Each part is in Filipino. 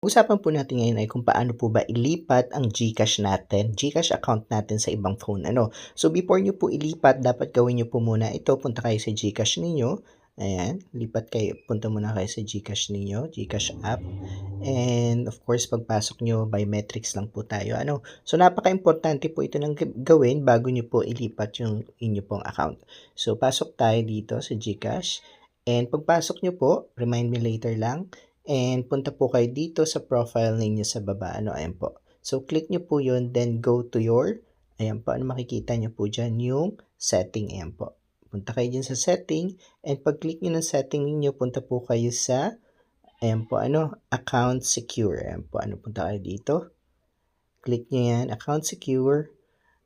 Usapan po natin ngayon ay kung paano po ba ilipat ang GCash natin, GCash account natin sa ibang phone. Ano? So before nyo po ilipat, dapat gawin nyo po muna ito. Punta kayo sa GCash ninyo. Ayan, lipat kayo, punta muna kayo sa GCash ninyo, GCash app. And of course, pagpasok nyo, biometrics lang po tayo. Ano? So napaka-importante po ito ng gawin bago nyo po ilipat yung inyo pong account. So pasok tayo dito sa GCash. And pagpasok nyo po, remind me later lang. And punta po kayo dito sa profile ninyo sa baba. Ano, ayan po. So, click nyo po yun. Then, go to your, ayan po. Ano makikita nyo po dyan? Yung setting. Ayan po. Punta kayo dyan sa setting. And pag click nyo ng setting ninyo, punta po kayo sa, ayan po, ano, account secure. Ayan po. Ano, punta kayo dito. Click nyo yan, account secure.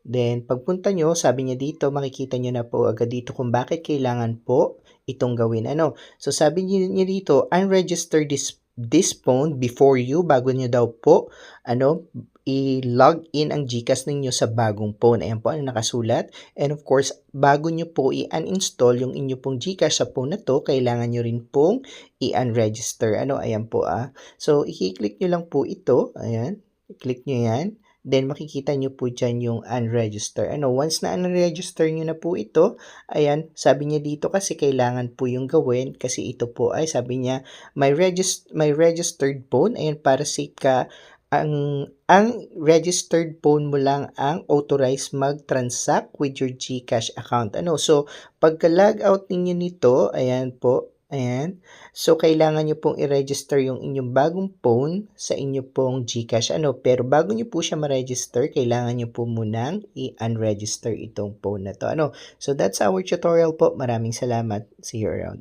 Then, pagpunta nyo, sabi niya dito, makikita nyo na po agad dito kung bakit kailangan po itong gawin. Ano? So, sabi niya dito, unregister this, this phone before you, bago nyo daw po, ano, i-log in ang GCash ninyo sa bagong phone. Ayan po, ano nakasulat. And of course, bago nyo po i-uninstall yung inyo pong GCash sa phone na to, kailangan nyo rin pong i-unregister. Ano, ayan po ah. So, i-click nyo lang po ito. Ayan, click nyo yan. Then, makikita nyo po dyan yung unregister. Ano, once na unregister nyo na po ito, ayan, sabi niya dito kasi kailangan po yung gawin kasi ito po ay sabi niya, may, regist may registered phone, ayan, para safe ka, ang, ang registered phone mo lang ang authorized mag-transact with your GCash account. Ano, so, pagka-log out ninyo nito, ayan po, Ayan. So, kailangan nyo pong i-register yung inyong bagong phone sa inyo pong GCash. Ano, pero bago nyo po siya ma-register, kailangan nyo po munang i-unregister itong phone na to. Ano, so that's our tutorial po. Maraming salamat. See you around.